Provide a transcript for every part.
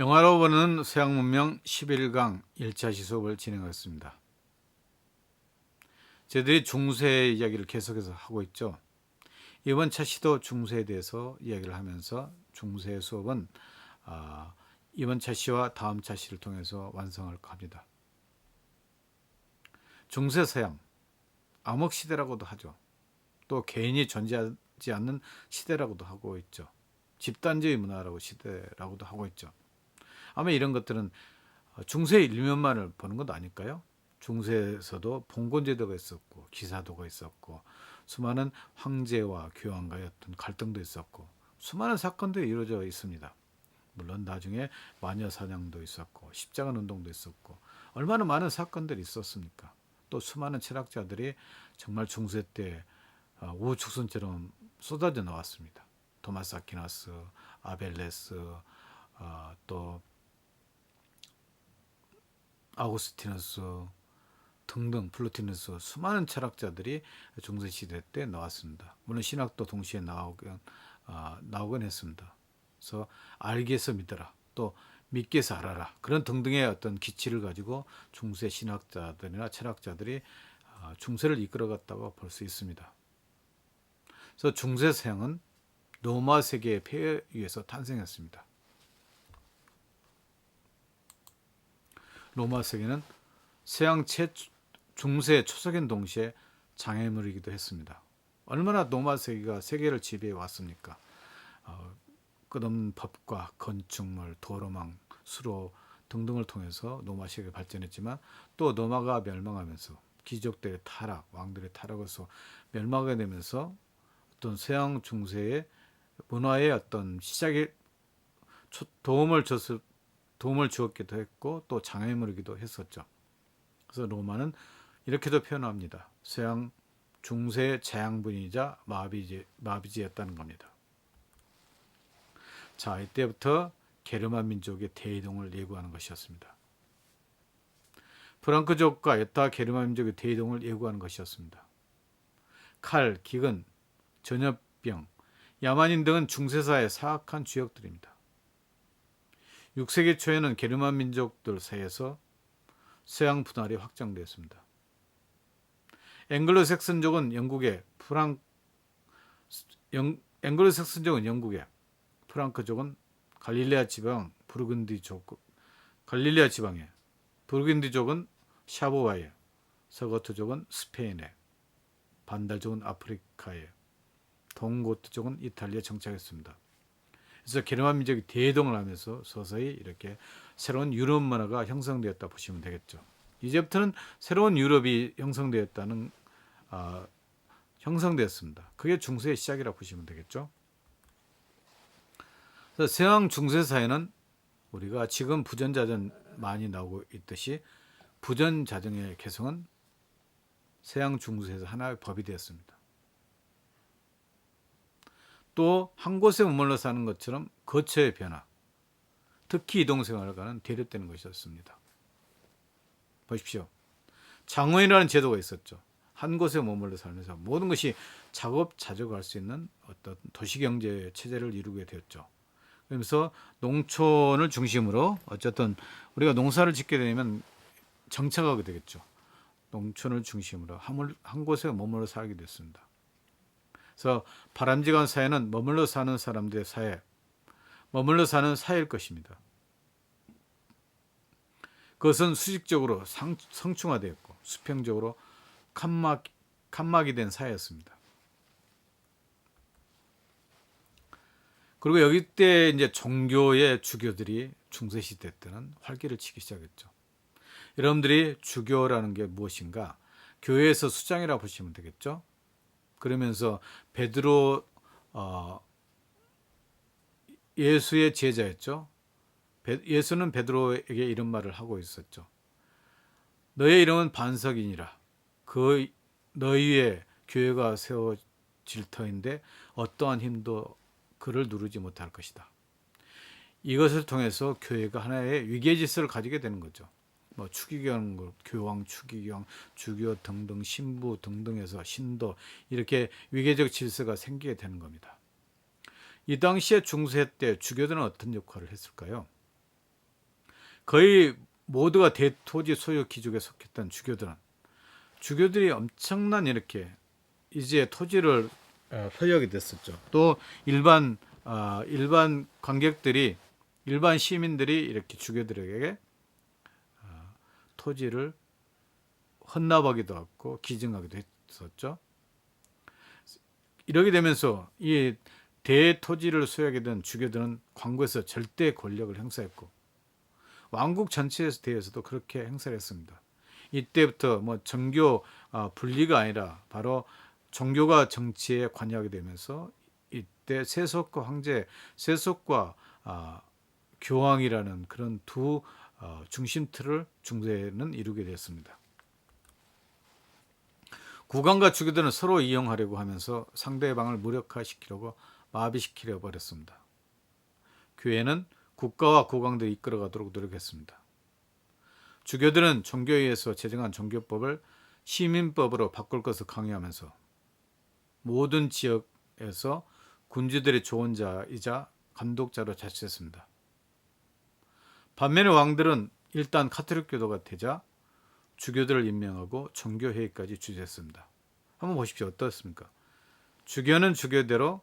영화로 보는 서양 문명 11강 1차 시수업을 진행하겠습니다. 저희들이 중세 이야기를 계속해서 하고 있죠. 이번 차 시도 중세에 대해서 이야기를 하면서 중세 수업은 아, 이번 차 시와 다음 차 시를 통해서 완성할 겁니다. 중세 서양 암흑 시대라고도 하죠. 또 개인이 존재하지 않는 시대라고도 하고 있죠. 집단주의 문화라고 시대라고도 하고 있죠. 아마 이런 것들은 중세 일면만을 보는 것 아닐까요? 중세에서도 봉건제도가 있었고 기사도가 있었고 수많은 황제와 교황과의 어떤 갈등도 있었고 수많은 사건들이 이루어져 있습니다. 물론 나중에 마녀 사냥도 있었고 십자가 운동도 있었고 얼마나 많은 사건들이 있었습니까? 또 수많은 철학자들이 정말 중세 때 어, 우후죽순처럼 쏟아져 나왔습니다. 토마스 아퀴나스, 아벨레스, 어, 또 아우구스티누스 등등 플루티누스 수많은 철학자들이 중세 시대 때 나왔습니다. 물론 신학도 동시에 나오긴 어, 나오긴 했습니다. 그래서 알기에서 믿어라 또 믿기에서 알아라 그런 등등의 어떤 기치를 가지고 중세 신학자들이나 철학자들이 어, 중세를 이끌어갔다고 볼 수 있습니다. 그래서 중세 서양은 로마 세계의 폐해에 의해서 탄생했습니다. 로마 세계는 서양 최 중세 초석인 동시에 장애물이기도 했습니다. 얼마나 로마 세계가 세계를 지배해 왔습니까? 어, 끝없는 법과 건축물, 도로망, 수로 등등을 통해서 로마 세계가 발전했지만 또 로마가 멸망하면서 귀족들의 타락, 왕들의 타락에서 멸망하게 되면서 어떤 서양 중세의 문화의 어떤 시작에 도움을 줬을 도움을 주었기도 했고 또 장애물이기도 했었죠. 그래서 로마는 이렇게도 표현합니다. 서양 중세 재앙분이자 마비지, 마비지였다는 겁니다. 자, 이때부터 게르만 민족의 대이동을 예고하는 것이었습니다. 프랑크족과 에타 게르만 민족의 대이동을 예고하는 것이었습니다. 칼, 기근, 전염병, 야만인 등은 중세사의 사악한 주역들입니다. 6세기 초에는 게르만 민족들 사이에서 서양 분할이 확장되었습니다. 앵글로색슨족은 영국의 프랑 영, 앵글로색슨족은 영국의 프랑크족은 갈릴레아 지방 부르근디족 갈릴레아 지방에 부르근디족은 샤보와에 서거트족은 스페인에 반달족은 아프리카에 동고트족은 이탈리아에 정착했습니다. 그래서 게르만 민족이 대동을 하면서 서서히 이렇게 새로운 유럽 문화가 형성되었다 보시면 되겠죠. 이제부터는 새로운 유럽이 형성되었다는 아, 형성되었습니다. 그게 중세의 시작이라고 보시면 되겠죠. 그래서 서양 중세 사회는 우리가 지금 부전자전 많이 나오고 있듯이 부전자정의 개성은 서양 중세에서 하나의 법이 되었습니다. 또 한 곳에 머물러 사는 것처럼 거처의 변화, 특히 이동생활과는 대립되는 것이었습니다. 보십시오. 장원이라는 제도가 있었죠. 한 곳에 머물러 살면서 모든 것이 작업자족할 수 있는 어떤 도시경제 체제를 이루게 되었죠. 그러면서 농촌을 중심으로 어쨌든 우리가 농사를 짓게 되면 정착하게 되겠죠. 농촌을 중심으로 한 곳에 머물러 살게 됐습니다. 그래서 바람직한 사회는 머물러 사는 사람들의 사회, 머물러 사는 사회일 것입니다. 그것은 수직적으로 상, 성충화되었고 수평적으로 칸막, 칸막이 된 사회였습니다. 그리고 여기 때 이제 종교의 주교들이 중세 시대 때는 활기를 치기 시작했죠. 여러분들이 주교라는 게 무엇인가? 교회에서 수장이라 고 보시면 되겠죠. 그러면서 베드로 어, 예수의 제자였죠. 예수는 베드로에게 이런 말을 하고 있었죠. 너의 이름은 반석이니라. 그 너희의 교회가 세워질 터인데 어떠한 힘도 그를 누르지 못할 것이다. 이것을 통해서 교회가 하나의 위계 질서를 가지게 되는 거죠. 뭐 추기경, 교황, 추기경, 주교 등등 신부 등등에서 신도 이렇게 위계적 질서가 생기게 되는 겁니다. 이 당시에 중세 때 주교들은 어떤 역할을 했을까요? 거의 모두가 대토지 소유 귀족에 속했던 주교들은 주교들이 엄청난 이렇게 이제 토지를 어, 소유하게 됐었죠. 또 일반 어, 일반 관객들이 일반 시민들이 이렇게 주교들에게 어, 토지를 헌납하기도 하고 기증하기도 했었죠. 이렇게 되면서 이 대토지를 소유하게 된 주교들은 광고에서 절대 권력을 행사했고 왕국 전체에 대해서도 그렇게 행사를 했습니다. 이때부터 뭐 정교 아, 분리가 아니라 바로 종교가 정치에 관여하게 되면서 이때 세속과 황제, 세속과 아, 교황이라는 그런 두 어, 중심틀을 중세는 이루게 됐습니다. 국왕과 주교들은 서로 이용하려고 하면서 상대방을 무력화시키려고 마비시키려 버렸습니다. 교회는 국가와 국왕들이 이끌어가도록 노력했습니다. 주교들은 종교회에서 제정한 종교법을 시민법으로 바꿀 것을 강요하면서 모든 지역에서 군주들의 조언자이자 감독자로 자처했습니다. 반면에 왕들은 일단 카톨릭 교도가 되자 주교들을 임명하고 종교회의까지 주재했습니다. 한번 보십시오. 어떻습니까? 주교는 주교대로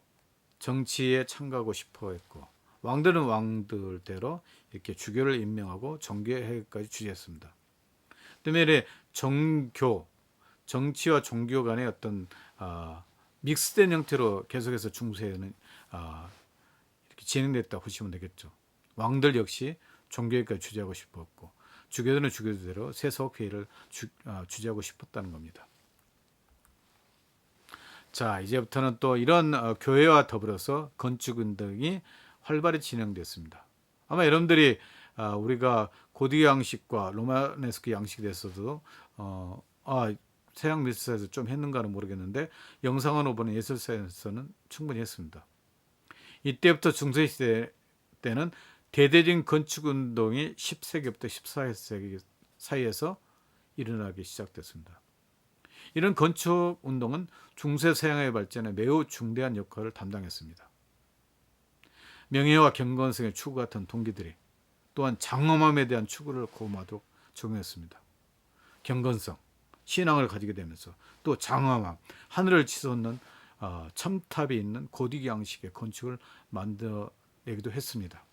정치에 참가하고 싶어 했고 왕들은 왕들대로 이렇게 주교를 임명하고 정교회까지 주재했습니다. 때문에 정교, 정치와 종교 간의 어떤 아, 믹스된 형태로 계속해서 중세는 아, 이렇게 진행됐다 보시면 되겠죠. 왕들 역시 종교회까지 주재하고 싶었고 주교들은 주교대로 세속회의를 주, 아, 주재하고 싶었다는 겁니다. 자 이제부터는 또 이런 어, 교회와 더불어서 건축 운동이 활발히 진행됐습니다. 아마 여러분들이 아, 우리가 고딕 양식과 로마네스크 양식에 대해서도 어, 아, 서양 미술사에서 좀 했는가는 모르겠는데 영상으로 보는 예술사에서는 충분히 했습니다. 이때부터 중세 시대 때는 대대적인 건축 운동이 10세기부터 14세기 사이에서 일어나기 시작됐습니다. 이런 건축 운동은 중세 서양의 발전에 매우 중대한 역할을 담당했습니다. 명예와 경건성의 추구 같은 동기들이 또한 장엄함에 대한 추구를 고마도록 적용했습니다. 경건성, 신앙을 가지게 되면서 또 장엄함, 하늘을 치솟는 어, 첨탑이 있는 고딕 양식의 건축을 만들어내기도 했습니다.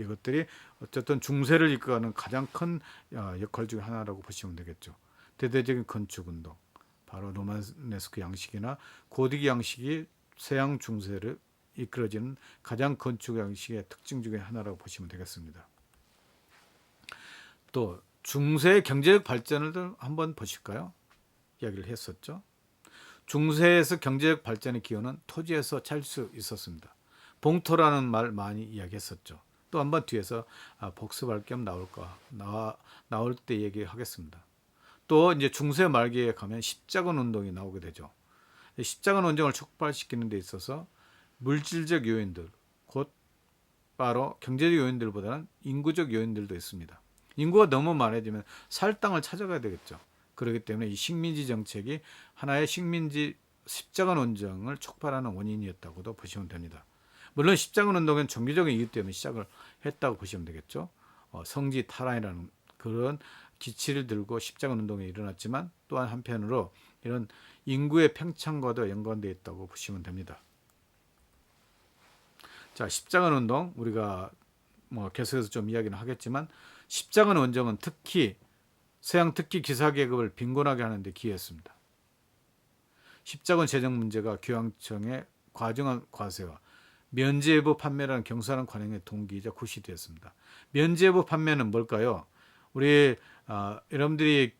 이것들이 어쨌든 중세를 이끌어가는 가장 큰 어, 역할 중 하나라고 보시면 되겠죠. 대대적인 건축 운동, 바로 로마네스크 양식이나 고딕 양식이 서양 중세를 이끌어지는 가장 건축 양식의 특징 중의 하나라고 보시면 되겠습니다. 또 중세의 경제적 발전을 한번 보실까요? 이야기를 했었죠. 중세에서 경제적 발전의 기원은 토지에서 찰 수 있었습니다. 봉토라는 말 많이 이야기했었죠. 또 한 번 뒤에서 아, 복습할 겸 나올까 나와 나올 때 얘기하겠습니다. 또 이제 중세 말기에 가면 십자군 운동이 나오게 되죠. 십자군 운동을 촉발시키는 데 있어서 물질적 요인들, 곧 바로 경제적 요인들보다는 인구적 요인들도 있습니다. 인구가 너무 많아지면 살 땅을 찾아가야 되겠죠. 그렇기 때문에 이 식민지 정책이 하나의 식민지 십자군 운동을 촉발하는 원인이었다고도 보시면 됩니다. 물론 십자군 운동은 종교적인 이유 때문에 시작을 했다고 보시면 되겠죠. 어, 성지 탈환이라는 그런 기치를 들고 십자군 운동이 일어났지만 또한 한편으로 이런 인구의 팽창과도 연관되어 있다고 보시면 됩니다. 자, 십자군 운동 우리가 뭐 계속해서 좀 이야기는 하겠지만 십자군 운동은 특히 서양 특히 기사 계급을 빈곤하게 하는데 기여했습니다. 십자군 재정 문제가 교황청의 과정한 과세와 면제부 판매라는 경사한 관행의 동기이자 구시 되었습니다. 면제부 판매는 뭘까요? 우리 아, 여러분들이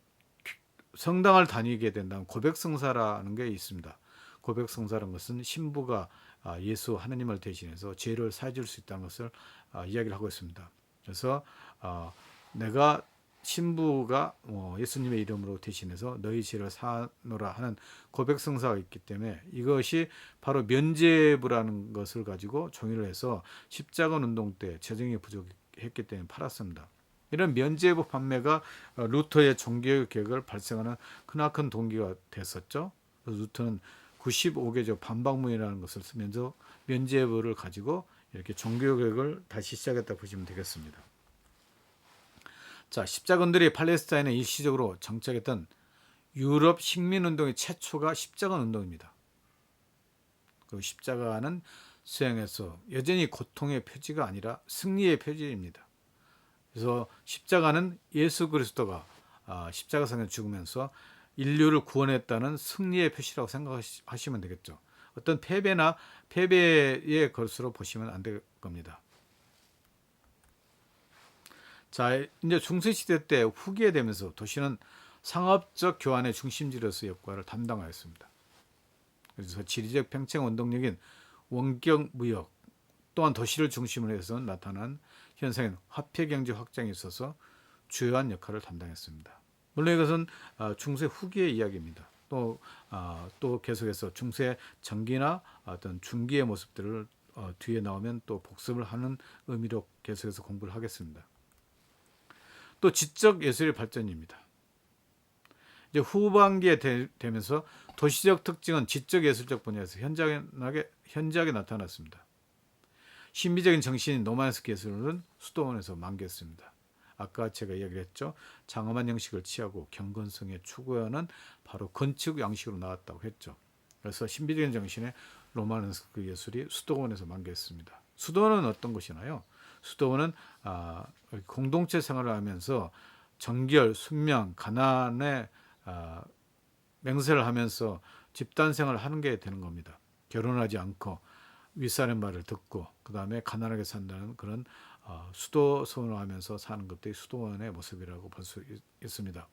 성당을 다니게 된다면 고백성사라는 게 있습니다. 고백성사라는 것은 신부가 아, 예수 하느님을 대신해서 죄를 사해줄 수 있다는 것을 아, 이야기를 하고 있습니다. 그래서 아, 내가 신부가 어, 예수님의 이름으로 대신해서 너희 죄를 사노라 하는 고백성사가 있기 때문에 이것이 바로 면제부라는 것을 가지고 종이를 해서 십자군 운동 때 재정이 부족했기 때문에 팔았습니다. 이런 면제부 판매가 어, 루터의 종교 개혁을 발생하는 크나큰 동기가 됐었죠. 루터는 95개조 반박문이라는 것을 쓰면서 면제부를 가지고 이렇게 종교 개혁을 다시 시작했다 보시면 되겠습니다. 자, 십자군들이 팔레스타인에 일시적으로 정착했던 유럽 식민 운동의 최초가 십자군 운동입니다. 그 십자가는 수행해서 여전히 고통의 표지가 아니라 승리의 표지입니다. 그래서 십자가는 예수 그리스도가 아, 십자가상에 죽으면서 인류를 구원했다는 승리의 표시라고 생각하시면 되겠죠. 어떤 패배나 패배의 것으로 보시면 안 될 겁니다. 자, 이제 중세 시대 때 후기에 되면서 도시는 상업적 교환의 중심지로서 역할을 담당하였습니다. 그래서 지리적 평생 운동력인 원격 무역 또한 도시를 중심으로 해서 나타난 현상인 화폐 경제 확장에 있어서 주요한 역할을 담당했습니다. 물론 이것은 아, 중세 후기의 이야기입니다. 또, 아, 또 계속해서 중세 전기나 어떤 중기의 모습들을 어, 뒤에 나오면 또 복습을 하는 의미로 계속해서 공부를 하겠습니다. 또 지적 예술의 발전입니다. 이제 후반기에 되, 면서 도시적 특징은 지적 예술적 분야에서 현저하게 현저하게 나타났습니다. 신비적인 정신인 노마스크 예술은 수도원에서 만개했습니다. 아까 제가 이야기했죠. 장엄한 형식을 취하고 경건성에 추구하는 바로 건축 양식으로 나왔다고 했죠. 그래서 신비적인 정신의 로마네스크 예술이 수도원에서 만개했습니다. 수도원은 어떤 곳이나요? 수도원은 아, 공동체 생활을 하면서 정결, 순명, 가난의 아, 맹세를 하면서 집단 생활을 하는 게 되는 겁니다. 결혼하지 않고 윗사람 말을 듣고 그 다음에 가난하게 산다는 그런 어, 수도원을 하면서 사는 것들이 수도원의 모습이라고 볼 수 있습니다.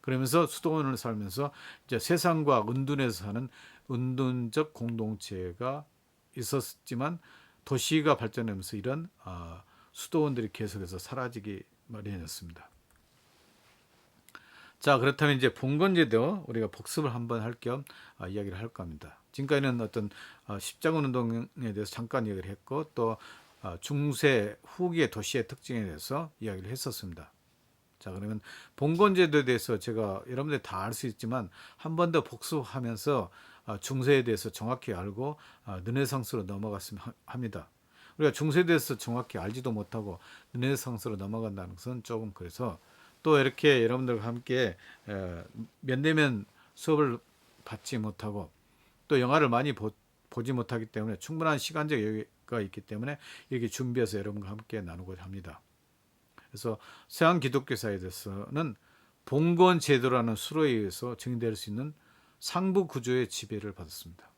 그러면서 수도원을 살면서 이제 세상과 은둔에서 사는 은둔적 공동체가 있었지만 도시가 발전하면서 이런 어, 수도원들이 계속해서 사라지기 마련이었습니다. 자 그렇다면 이제 봉건제도 우리가 복습을 한번 할겸 어, 이야기를 할까 합니다. 지금까지는 어떤 어, 십자군 운동에 대해서 잠깐 이야기를 했고 또 어, 중세 후기의 도시의 특징에 대해서 이야기를 했었습니다. 자 그러면 봉건제도에 대해서 제가 여러분들 다 알 수 있지만 한 번 더 복습하면서 어, 중세에 대해서 정확히 알고 어, 르네상스로 넘어갔으면 합니다. 우리가 중세에 대해서 정확히 알지도 못하고 르네상스로 넘어간다는 것은 조금 그래서 또 이렇게 여러분들과 함께 몇 내면 수업을 받지 못하고 또 영화를 많이 보, 지 못하기 때문에 충분한 시간적 여유가 있기 때문에 이렇게 준비해서 여러분과 함께 나누고자 합니다. 그래서 서양 기독교사에 대해서는 봉건 제도라는 수로에 의해서 증인될 수 있는 상부 구조의 지배를 받았습니다.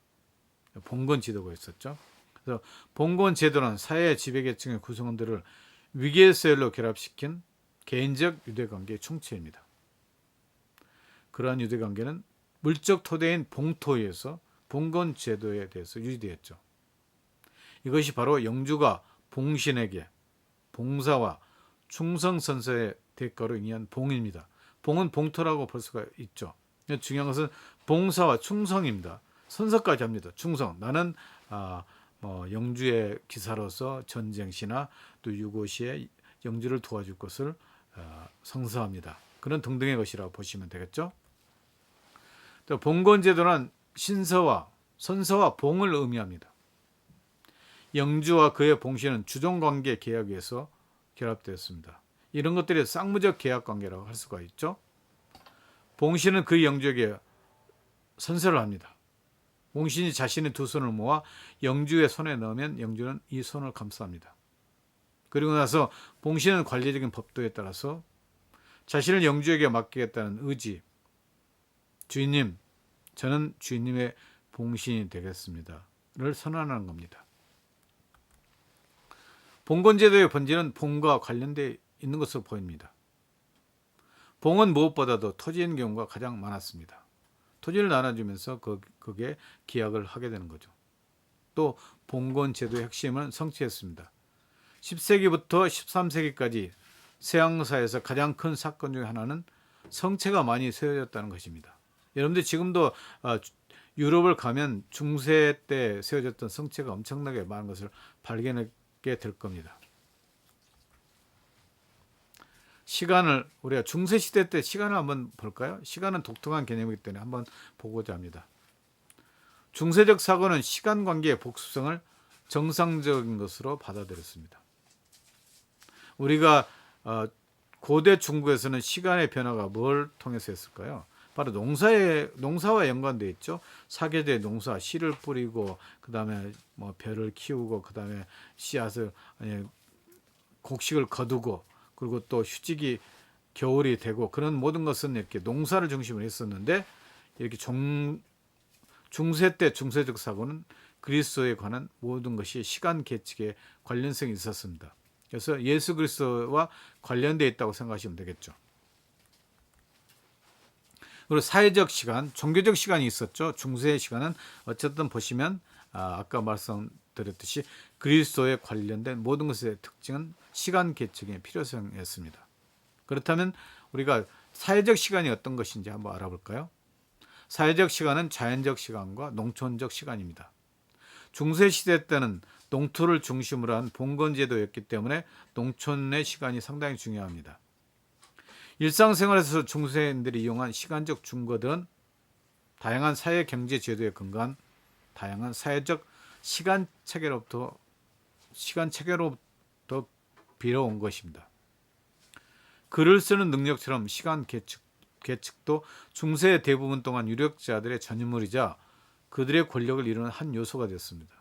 봉건 제도가 있었죠. 그래서 봉건 제도는 사회 지배 계층의 구성원들을 위계 서열로 결합시킨 개인적 유대 관계의 총체입니다. 그러한 유대 관계는 물적 토대인 봉토에서 봉건 제도에 대해서 유지되었죠. 이것이 바로 영주가 봉신에게 봉사와 충성 선서의 대가로 의미한 봉입니다. 봉은 봉토라고 볼 수가 있죠. 중요한 것은 봉사와 충성입니다. 선서까지 합니다. 충성. 나는 아, 뭐 영주의 기사로서 전쟁시나 또 유고시에 영주를 도와줄 것을 아, 성서합니다. 그런 등등의 것이라고 보시면 되겠죠. 또 봉건 제도는 신서와 선서와 봉을 의미합니다. 영주와 그의 봉신은 주종관계 계약에서 결합되었습니다. 이런 것들이 쌍무적 계약 관계라고 할 수가 있죠. 봉신은 그 영주에게 선서를 합니다. 봉신이 자신의 두 손을 모아 영주의 손에 넣으면 영주는 이 손을 감쌉니다. 그리고 나서 봉신은 관리적인 법도에 따라서 자신을 영주에게 맡기겠다는 의지, 주인님, 저는 주인님의 봉신이 되겠습니다.를 선언하는 겁니다. 봉건제도의 본질은 봉과 관련되어 있는 것으로 보입니다. 봉은 무엇보다도 토지인 경우가 가장 많았습니다. 토지를 나눠주면서 그, 거기에 계약을 하게 되는 거죠. 또 봉건 제도의 핵심은 성취했습니다. 10세기부터 13세기까지 서양사에서 가장 큰 사건 중 하나는 성체가 많이 세워졌다는 것입니다. 여러분들 지금도 아, 유럽을 가면 중세 때 세워졌던 성체가 엄청나게 많은 것을 발견하게 될 겁니다. 시간을 우리가 중세 시대 때 시간을 한번 볼까요? 시간은 독특한 개념이기 때문에 한번 보고자 합니다. 중세적 사고는 시간 관계의 복수성을 정상적인 것으로 받아들였습니다. 우리가 어, 고대 중국에서는 시간의 변화가 뭘 통해서 했을까요? 바로 농사에 농사와 연관돼 있죠. 사계대 농사, 씨를 뿌리고 그다음에 뭐 벼를 키우고 그다음에 씨앗을 아니 곡식을 거두고 그리고 또 휴직이 겨울이 되고 그런 모든 것은 이렇게 농사를 중심으로 했었는데 이렇게 종 중세 때 중세적 사고는 그리스도에 관한 모든 것이 시간 계측에 관련성이 있었습니다. 그래서 예수 그리스도와 관련되어 있다고 생각하시면 되겠죠. 그리고 사회적 시간, 종교적 시간이 있었죠. 중세의 시간은 어쨌든 보시면 아, 아까 말씀 드렸듯이 그리스도에 관련된 모든 것의 특징은 시간 계측의 필요성이었습니다. 그렇다면 우리가 사회적 시간이 어떤 것인지 한번 알아볼까요? 사회적 시간은 자연적 시간과 농촌적 시간입니다. 중세 시대 때는 농토를 중심으로 한 봉건 제도였기 때문에 농촌의 시간이 상당히 중요합니다. 일상생활에서 중세인들이 이용한 시간적 증거들은 다양한 사회 경제 제도에 근거한 다양한 사회적 시간 체계로부터 시간 체계로부터 빌어온 것입니다. 글을 쓰는 능력처럼 시간 계측, 계측도 중세 대부분 동안 유력자들의 전유물이자 그들의 권력을 이루는 한 요소가 되었습니다.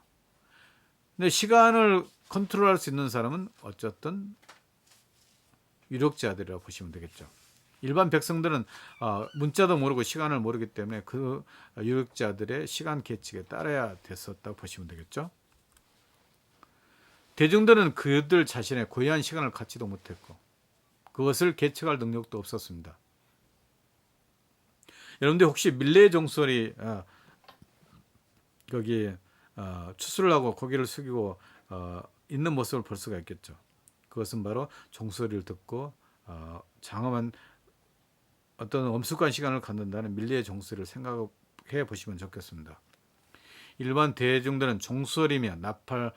근데 시간을 컨트롤할 수 있는 사람은 어쨌든 유력자들이라고 보시면 되겠죠. 일반 백성들은 어, 문자도 모르고 시간을 모르기 때문에 그 유력자들의 시간 계측에 따라야 됐었다고 보시면 되겠죠. 대중들은 그들 자신의 고유한 시간을 갖지도 못했고 그것을 계측할 능력도 없었습니다. 여러분들 혹시 밀레 종소리 어, 거기 어, 추수를 하고 고개를 숙이고 어, 있는 모습을 볼 수가 있겠죠. 그것은 바로 종소리를 듣고 어, 장엄한 어떤 엄숙한 시간을 갖는다는 밀레의 종소리를 생각해 보시면 좋겠습니다. 일반 대중들은 종소리며 나팔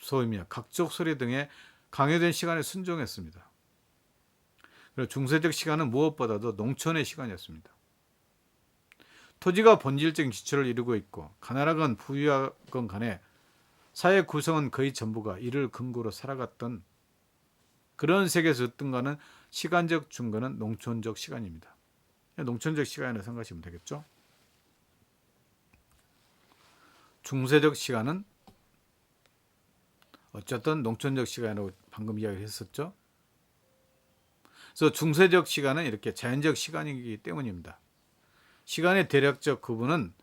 소이며 각종 소리 등의 강요된 시간에 순종했습니다. 그리고 중세적 시간은 무엇보다도 농촌의 시간이었습니다. 토지가 본질적인 기초를 이루고 있고 가나라건 부유하건 간에 사회 구성은 거의 전부가 이를 근거로 살아갔던 그런 세계에서 어떤가는 시간적 증거는 농촌적 시간입니다. 농촌적 시간을 생각하시면 되겠죠. 중세적 시간은 어쨌든 농촌적 시간이라고 방금 이야기를 했었죠. 그래서 중세적 시간은 이렇게 자연적 시간이기 때문입니다. 시간의 대략적 구분은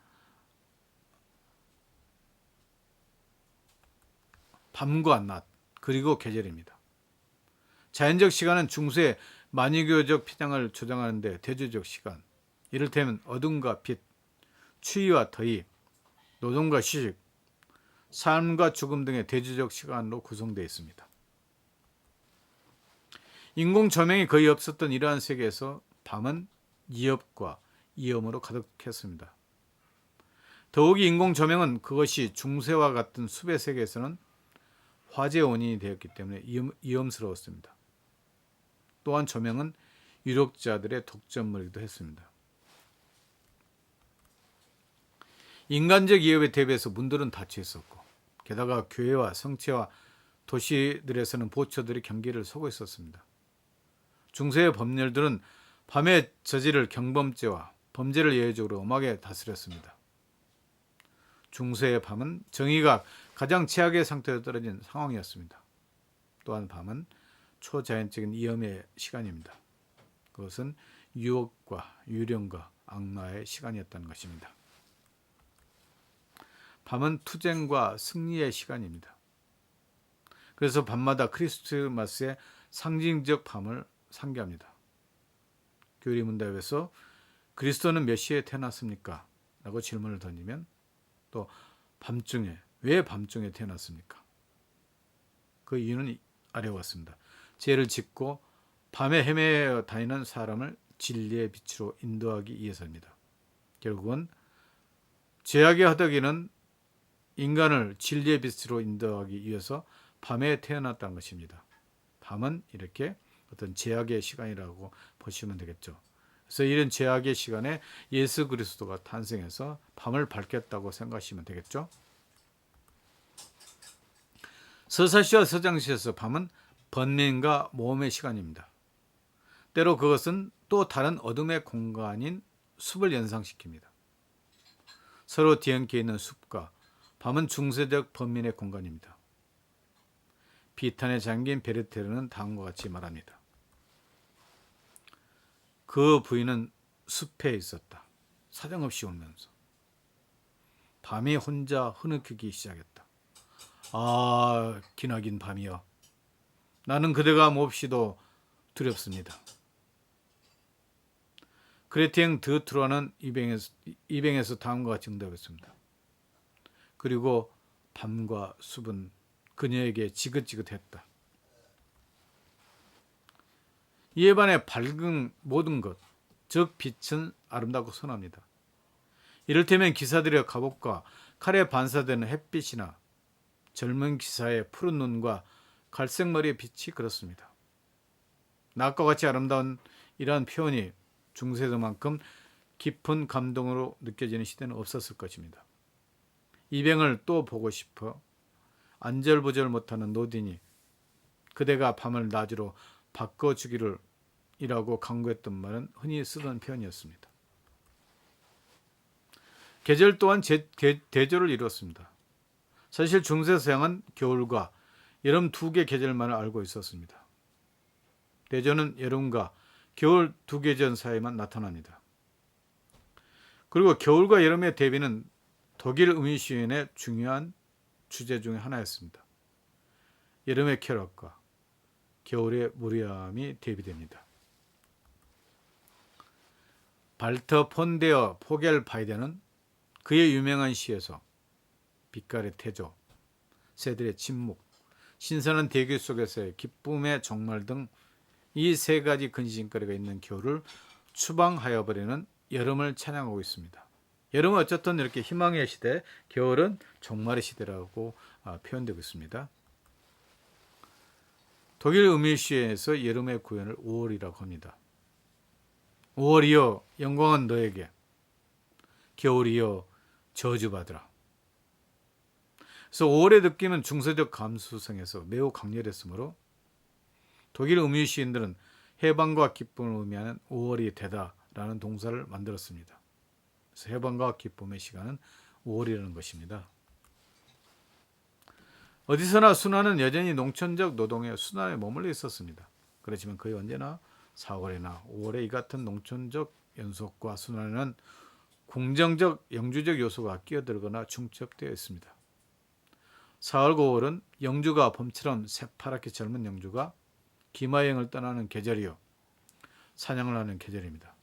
밤과 낮 그리고 계절입니다. 자연적 시간은 중세 만유교적 피장을 조장하는데 대조적 시간 이를테면 어둠과 빛, 추위와 더위, 노동과 휴식, 삶과 죽음 등의 대조적 시간으로 구성되어 있습니다. 인공 조명이 거의 없었던 이러한 세계에서 밤은 이업과 이염으로 가득했습니다. 더욱이 인공 조명은 그것이 중세와 같은 숲의 세계에서는 화재 원인이 되었기 때문에 위험, 스러웠습니다 또한 조명은 유력자들의 독점물이기도 했습니다. 인간적 위협에 대비해서 문들은 닫혀 있었고 게다가 교회와 성체와 도시들에서는 보초들이 경계를 서고 있었습니다. 중세의 법률들은 밤의 저지를 경범죄와 범죄를 예외적으로 엄하게 다스렸습니다. 중세의 밤은 정의가 가장 최악의 상태로 떨어진 상황이었습니다. 또한 밤은 초자연적인 위험의 시간입니다. 그것은 유혹과 유령과 악마의 시간이었다는 것입니다. 밤은 투쟁과 승리의 시간입니다. 그래서 밤마다 크리스마스의 상징적 밤을 상기합니다. 교리 문답에서 그리스도는 몇 시에 태어났습니까? 라고 질문을 던지면 또 밤중에 왜 밤중에 태어났습니까? 그 이유는 아래 왔습니다. 죄를 짓고 밤에 헤매어 다니는 사람을 진리의 빛으로 인도하기 위해서입니다. 결국은 죄악의 허덕이는 인간을 진리의 빛으로 인도하기 위해서 밤에 태어났다는 것입니다. 밤은 이렇게 어떤 제약의 시간이라고 보시면 되겠죠. 그래서 이런 제약의 시간에 예수 그리스도가 탄생해서 밤을 밝혔다고 생각하시면 되겠죠. 서사시와 서장시에서 밤은 번민과 모험의 시간입니다. 때로 그것은 또 다른 어둠의 공간인 숲을 연상시킵니다. 서로 뒤엉켜 있는 숲과 밤은 중세적 범민의 공간입니다. 비탄에 잠긴 베르테르는 다음과 같이 말합니다. 그 부인은 숲에 있었다. 사정없이 울면서. 밤이 혼자 흐느끼기 시작했다. 아, 기나긴 밤이여. 나는 그대가 몹시도 두렵습니다. 그레티엥 드트로는 이뱅에서, 이뱅에서 다음과 같이 응답했습니다. 그리고 밤과 숲은 그녀에게 지긋지긋했다. 이에 반해 밝은 모든 것, 즉 빛은 아름답고 선합니다. 이를테면 기사들의 갑옷과 칼에 반사되는 햇빛이나 젊은 기사의 푸른 눈과 갈색 머리의 빛이 그렇습니다. 낮과 같이 아름다운 이러한 표현이 중세도만큼 깊은 감동으로 느껴지는 시대는 없었을 것입니다. 이병을 또 보고 싶어 안절부절 못하는 노딘이 그대가 밤을 낮으로 바꿔주기를 이라고 강구했던 말은 흔히 쓰던 표현이었습니다. 계절 또한 제, 계, 대조를 이루었습니다. 사실 중세 서양은 겨울과 여름 두 개 계절만을 알고 있었습니다. 대조는 여름과 겨울 두 계절 사이만 나타납니다. 그리고 겨울과 여름의 대비는 독일 음유 시인의 중요한 주제 중의 하나였습니다. 여름의 쾌락과 겨울의 무리함이 대비됩니다. 발터 폰데어 포겔 바이데는 그의 유명한 시에서 빛깔의 태조, 새들의 침묵, 신선한 대기 속에서의 기쁨의 정말 등 이 세 가지 근신거리가 있는 겨울을 추방하여 버리는 여름을 찬양하고 있습니다. 여름은 어쨌든 이렇게 희망의 시대, 겨울은 종말의 시대라고 아, 표현되고 있습니다. 독일 음일시에서 여름의 구현을 5월이라고 합니다. 5월이여 영광은 너에게 겨울이여 저주받으라. 그래서 5월의 느낌은 중세적 감수성에서 매우 강렬했으므로 독일 음유 시인들은 해방과 기쁨을 의미하는 5월이 되다라는 동사를 만들었습니다. 그래서 해방과 기쁨의 시간은 5월이라는 것입니다. 어디서나 순환은 여전히 농촌적 노동의 순환에 머물러 있었습니다. 그렇지만 거의 언제나 4월이나 5월에 이 같은 농촌적 연속과 순환에는 공정적 영주적 요소가 끼어들거나 중첩되어 있습니다. 4월 5월은 영주가 봄처럼 새파랗게 젊은 영주가 기마여행을 떠나는 계절이요 사냥을 하는 계절입니다.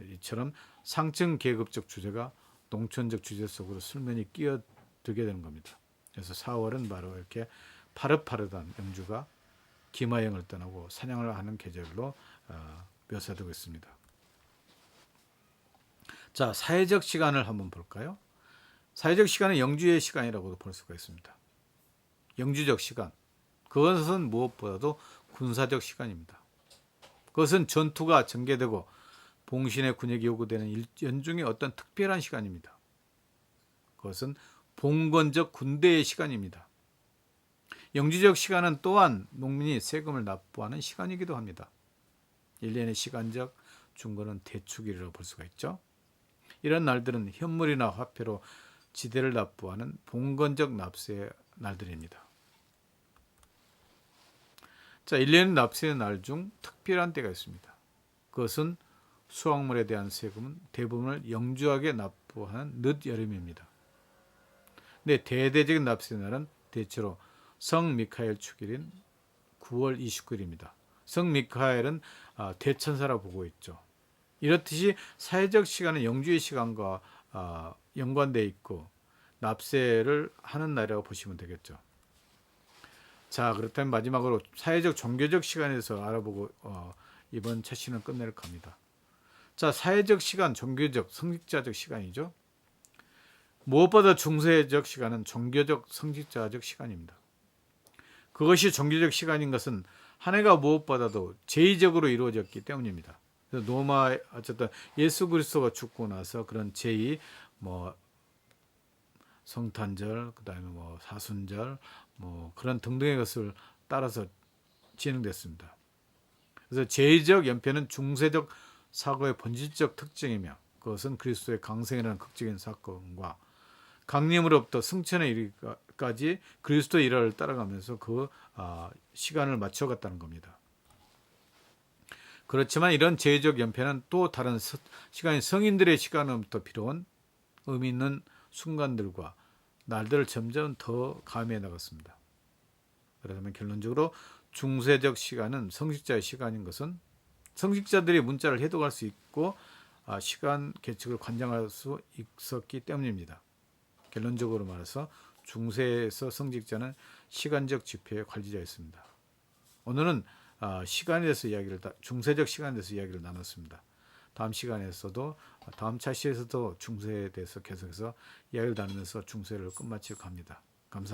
이처럼 상층 계급적 주제가 농촌적 주제 속으로 술면이 끼어들게 되는 겁니다. 그래서 4월은 바로 이렇게 파릇파릇한 영주가 기마여행을 떠나고 사냥을 하는 계절로 어, 묘사되고 있습니다. 자, 사회적 시간을 한번 볼까요? 사회적 시간은 영주의 시간이라고도 볼 수가 있습니다. 영주적 시간. 그것은 무엇보다도 군사적 시간입니다. 그것은 전투가 전개되고 봉신의 군역이 요구되는 연중의 어떤 특별한 시간입니다. 그것은 봉건적 군대의 시간입니다. 영지적 시간은 또한 농민이 세금을 납부하는 시간이기도 합니다. 1년의 시간적 중거는 대축일이라고 볼 수가 있죠. 이런 날들은 현물이나 화폐로 지대를 납부하는 봉건적 납세의 날들입니다. 자, 1년 납세의 날 중 특별한 때가 있습니다. 그것은 수확물에 대한 세금은 대부분을 영주하게 납부하는 늦여름입니다. 근데 대대적인 납세의 날은 대체로 성 미카엘 축일인 9월 29일입니다. 성 미카엘은 아, 대천사라 보고 있죠. 이렇듯이 사회적 시간은 영주의 시간과 아, 연관돼 있고 납세를 하는 날이라고 보시면 되겠죠. 자 그렇다면 마지막으로 사회적 종교적 시간에서 알아보고 어, 이번 채시는 끝낼 겁니다. 자 사회적 시간, 종교적, 성직자적 시간이죠. 무엇보다 중세적 시간은 종교적, 성직자적 시간입니다. 그것이 종교적 시간인 것은 한 해가 무엇보다도 제의적으로 이루어졌기 때문입니다. 노마 어쨌든 예수 그리스도가 죽고 나서 그런 제의 뭐 성탄절 그다음에 뭐 사순절 뭐 그런 등등의 것을 따라서 진행됐습니다. 그래서 제의적 연패는 중세적 사고의 본질적 특징이며 그것은 그리스도의 강생이라는 극적인 사건과 강림으로부터 승천에 이르기까지 그리스도의 일화를 따라가면서 그 아, 시간을 맞춰갔다는 겁니다. 그렇지만 이런 제의적 연패는 또 다른 서- 시간이 성인들의 시간으로부터 필요한 의미 있는 순간들과 날들을 점점 더 가미해 나갔습니다. 그러면 결론적으로 중세적 시간은 성직자의 시간인 것은 성직자들이 문자를 해독할 수 있고 아, 시간 계측을 관장할 수 있었기 때문입니다. 결론적으로 말해서 중세에서 성직자는 시간적 지표의 관리자였습니다. 오늘은 아, 시간에 대해서 이야기를 다- 중세적 시간에 대해서 이야기를 나눴습니다. 다음 시간에서도 다음 차시에서도 중세에 대해서 계속해서 이야기를 나누면서 중세를 끝마치고 갑니다.